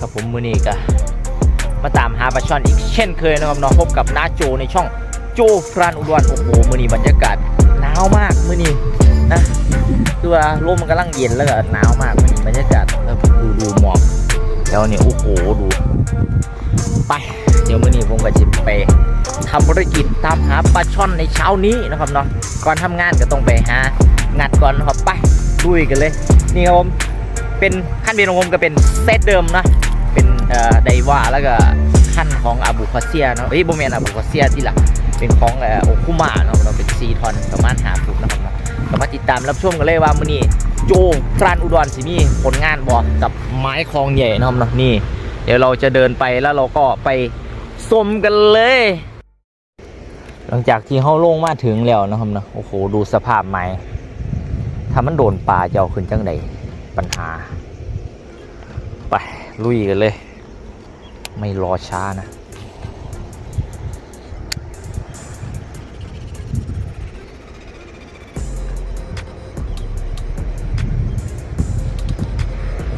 กับผมมือนี้กะมาตามหาปลาช่อนอีกเช่นเคยนะครับเนาะพบกับน้าโจในช่องโจพรานอุดรโอ้โหมือนี้บรรยากาศหนาวมากมือนี้นะคือว่าลมมันกำลังเย็นแล้วก็หนาวมากมือนี้บรรยากาศเออดูดูหมอกแล้วเนี่ยโอ้โหดู ไป เดี๋ยวมือนี้ผมก็จะไปทำภารกิจตามหาปลาช่อนในเช้านี้นะครับเนาะก่อนทำงานก็ต้องไปหางัดก่อนนะครับไปลุยกันเลย นี่ครับผมเป็นขั้นเบียนของผมก็เป็นเซตเดิมนะ เป็นไดว่าแล้วก็ขั้นของอาบูคาเซียเนาะเอ้ยโบเมนอาบูคาเซียที่หลักเป็นของโอคุมะเนาะเราเป็นซีทอนประมาณหาฟุตนะครับเนาะก็มาติดตามรับชมกันเลยว่ามื้อนี้โจพรานอุดรสิมีผลงานบอกกับไม้คลองใหญ่นะครับเนาะนี่ เดี๋ยวเราจะเดินไปแล้วเราก็ไปชมกันเลย หลังจากที่เขาลงมาถึงแล้วนะครับเนาะโอ้โหดูสภาพไม้ถ้ามันโดนปลาจะเอาขึ้นจังใดปัญหา ไป ลุยกันเลย ไม่รอช้านะ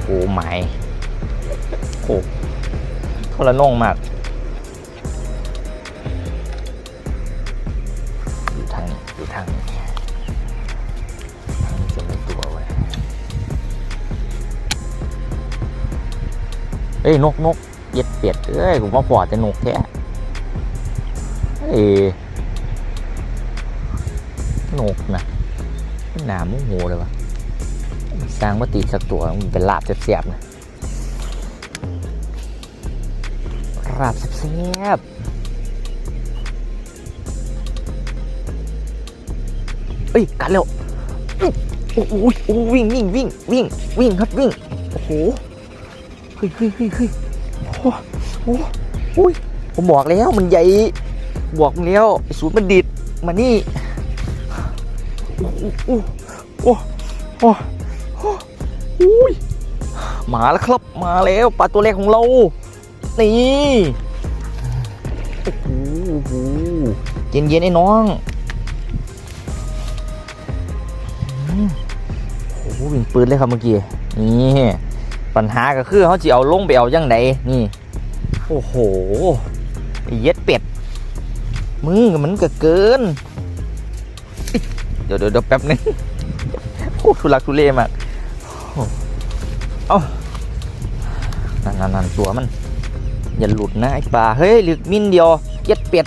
โอ้ไหมายโอ้ทรนงมากอยู่ทางนี้อยู่ทางนี้ เอ้ยนกนกเย็ดเปียดเอ้ยผมว่าปอดจะนกแท้เอ้ยนกนะหนามุ้งโหเลยวะสร้างมาตีสักตัวมันเป็นลาบเสียบๆนะลาบเสียบๆเอ้ยกัดแล้วโอ้โหโอ้โหวิ่งวิ่งวิ่งวิ่งวิ่งครับวิ่งโอ้โห เฮ้ยเฮ้ยเฮ้ยเฮ้ยโอ้โหโอ้ยผมบอกแล้วมันใหญ่บอกแล้วไอ้สูตรมันดิดมานี่โอ้โหโอ้โหโอ้โหโอ้ยมาแล้วครับมาแล้วปลาตัวแรกของเรา นี่โอ้โหโอ้โหเย็นเย็นไอ้น้องโอ้โหวิ่งปืนเลยครับเมื่อกี้นี่ ปัญหาก็คือเขาจะเอาลงไปเอายังไงนี่ โอ้โหเย็ดเป็ด มือมันก็เกิน เดี๋ยวเดี๋ยวเดี๋ยวแป๊บนึงโอ้ทุลักทุเลมากเอ้านั่นนั่นนนตัวมัน อย่าหลุดนะไอ้ปลา เฮ้ยหลึกมินเดียวเย็ดเป็ด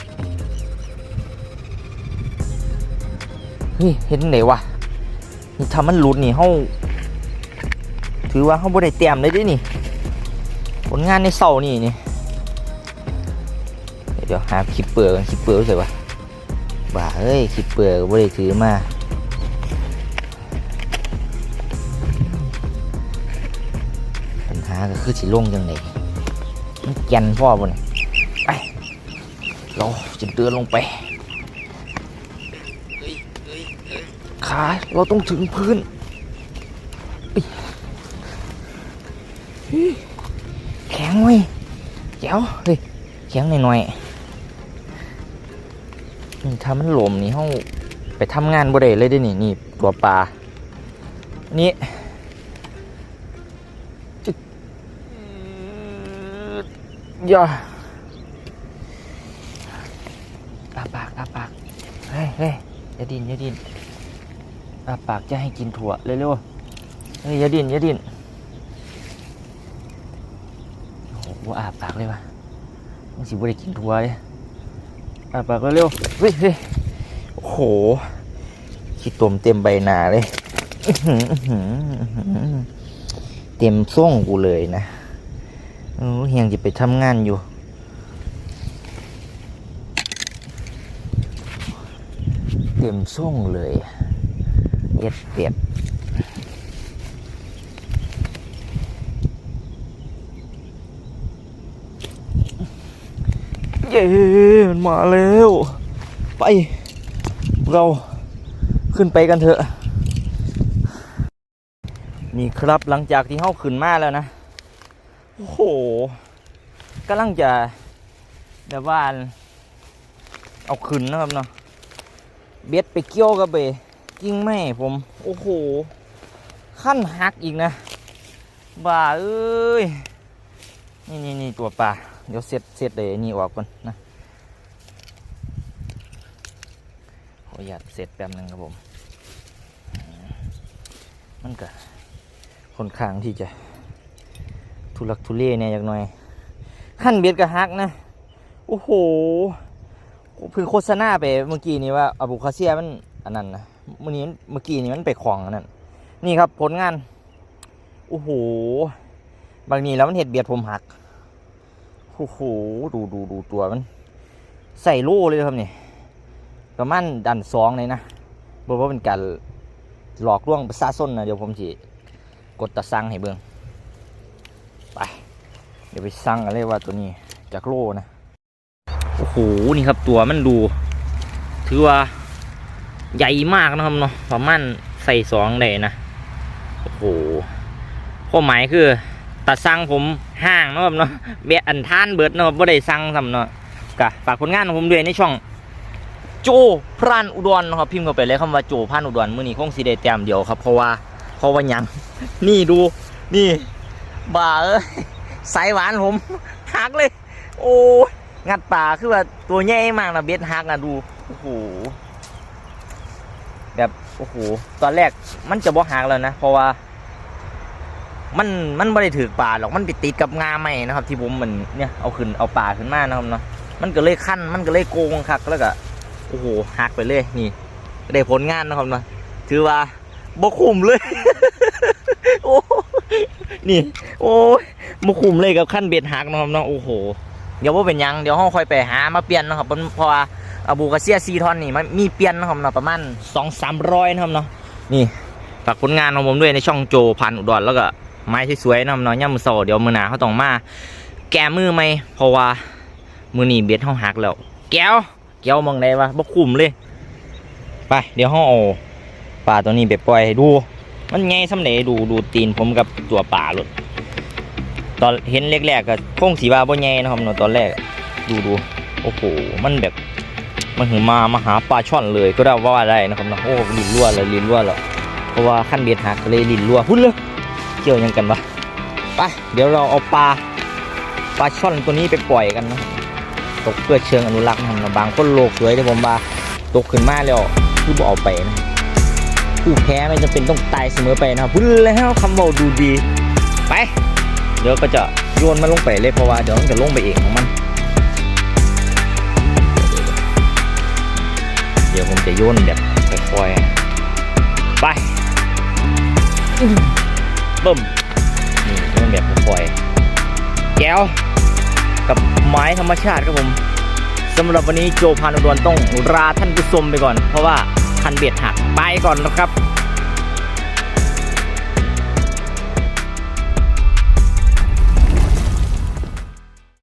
เฮ้ย เห็นไหนวะนี่ทำมันหลุดนี่เฮา ถือว่าเขาบ่ได้เตรียมเลยเดินี่ ผลงานในเสานี่นี่ เดี๋ยวหาคลิปเปลือกคลิปเปลือกใส่ปะบ่าเอ้ยคลิปเปลือกบ่ได้ถือมาปัญหาก็คือสิลงจังไดมันแกนพ่อบ่เนี่ยไปเราจะเดินลงไปขาเราต้องถึงพื้น แข็งเว้ยแจ๋วเฮ้ยแข็งหน่อยๆนี่ถ้ามันหลมนี่ห้องไปทำงานบ่ได้เลยเด้นี่นี่ตัวปลานี่จึ๊กย่าอาปากอาปาก เฮ้ยเฮ้ยอย่าดินอย่าดินอาปากจะให้กินถั่วเร็วๆเฮ้ยอย่าดินอย่าดิน โอ้โหอาปากเลยวะมันสิบ่ได้กินทัวร์เลยอาบปากเร็วๆเฮ้ยเฮ้ยโอ้โหขี้ตมเต็มใบหน้าเลยเต็มส่งกูเลยนะโอ้ยังจะไปทำงานอยู่เต็มส่งเลยเอ็ดเป็ด เย้มันมาแล้ว ไป เราขึ้นไปกันเถอะ นี่ครับหลังจากที่เข้าขึ้นมาแล้วนะ โอ้โหกำลังจะแบบว่าเอาขึ้นนะครับเนาะเบ็ดไปเกี่ยวกับเบกิ้งไม่ผม โอ้โห ขั้นหักอีกนะ บ่าเอ้ย นี่นี่นี่ตัวปลา เดี๋ยวเสร็จเสร็จเลยนี่ออกก่อนนะขออนุญาตเสร็จแป๊บหนึงครับผม มันก็ค่อนข้างที่จะทุลักทุเลเนี่ยอย่างน่อย ขั้นเบียดกระฮักนะ โอ้โหเพิ่งโฆษณาไปเมื่อกี้นี้ว่าอบูคาเซียมันอันนั้นนะเมื่อนี้เมื่อกี้นี้มันไปของอันนั้น นี่ครับผลงาน โอ้โห บางนี้แล้วมันเห็ดเบียดผมหัก โอ้โหดูดูดูตัวมัน ใส่โล่เลยครับนี่ประมาณดันสองเลยนะบอกว่าเป็นการหลอกลวงประชาชนนะเดี๋ยวผมจะกดตะสั่งให้เบิ่งไป เดี๋ยวไปสั่งอะไรว่าตัวนี้จากโล่นะโอ้โหนี่ครับตัวมันดู ถือว่าใหญ่มากนะครับเนาะประมาณใส่สองได้นะโอ้โหความหมายคือ ตัดสั่งผมห่างเนาะครับเนาะเบียอันท่านเบิดเนาะบ่ได้สั่งสำเนาะกะฝากผลงานของผมด้วยในช่อง โจพรานอุดรนะครับพิมพ์เข้าไปเลยคำว่าโจพรานอุดรมื้อนี้คงสิได้แต้มเดียวครับ เพราะว่าเพราะว่าหยังนี่ดูนี่บ่าเอ้ยสายหวานผมหักเลย โอ้งัดป่าคือว่าตัวใหญ่มากนะเบ็ดหักนะดูโอ้โหแบบโอ้โหตอนแรกมันจะบ่หักแล้วนะ เพราะว่า มันมันไม่ได้ถือป่าหรอกมันไปติดกับงาไม้นะครับ ที่ผมมันเนี่ยเอาขึ้นเอาป่าขึ้นมานะครับเนาะมันก็เลยขั้นมันก็เลยโกงคักแล้วก็โอ้โหหักไปเลยนี่ได้ผลงานนะครับเนาะถือว่าบ่คุ้มเลยโอ้นี่ โอ้บ่คุ้มเลยกับขั้นเบ็ดหักนะครับเนาะโอ้โหเดี๋ยวว่าเป็นยังเดี๋ยวห้องค่อยไปหามาเปลี่ยนนะครับเพราะว่าอาบูกาเซียซีทอนนี่มันมีเปลี่ยนนะครับเนาะประมาณสองสามร้อยนะครับเนาะนี่ฝากผลงานของผมด้วยในช่องโจพันอุดรแล้วก็ ไม้สวยๆนะครับเนาะย่ำมือโซเดี๋ยวมือหนาเขาต้องมา แกมือไหมเพราะว่ามือหนีเบ็ดห้องหักแล้ว แก้วแก้วมองได้ปะบ่คุ้มเลย ไปเดี๋ยวห้องเอาปลาตัวนี้ไปปล่อยให้ดู มันไงสำเร็จดูดูตีนผมกับตัวปลาหลุดตอนเห็นแรกๆก็คงสีว่าบ่ใหญ่นะครับเนาะตอนแรกดูดูโอ้โหมันแบบมันถึงมามาหาปลาช่อนเลยก็ได้ว่าได้นะครับเนาะโอ้ลินรั่วเลยลินรั่วแล้วเพราะว่าขั้นเบ็ดหักเลยลินรั่วพุ่นเลย เกี่ยวยังกันวะไปเดี๋ยวเราเอาปลาปลาช่อนตัวนี้ไปปล่อยกันนะตกเพื่อเชิงอนุรักษ์นะครับาะบางคนโลกสวยที่ผมว่าตกขึ้นมาแล้วคือบ่เอาไปนะผู้แพ้ไม่จำเป็นต้องตายเสมอไปนะพุ่นแล้วคำบอกดูดี ไป เดี๋ยวก็จะโยนมันลงไปเลยเพราะว่าเดี๋ยวมันจะลงไปเองของมัน เดี๋ยวผมจะโยนแบบค่อยๆไป เบิ่มนี่โยนแบบค่อยแก้วกับไม้ธรรมชาติครับผมสำหรับวันนี้โจพานุดวนต้องราท่านผู้ชมไปก่อน เพราะว่าทันเบียดหักไปก่อนนะครับ